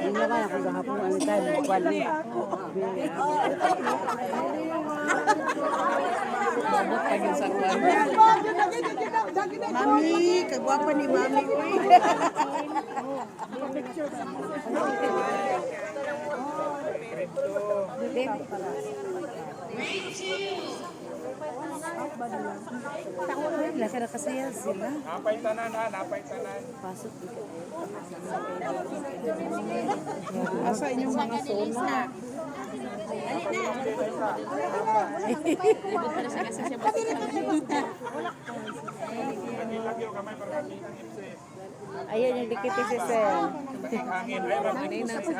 Hindi na kaya kung gahapon ang time ng kwan Mami, kagwapa ni Mami. Wala ka kasaya sila. Napay tanan ha, napay tanan. Pasok dito. Asa inyong mga sona? Ilagyo kamay para makita Ayun yung dikit si Sir. Hangin ay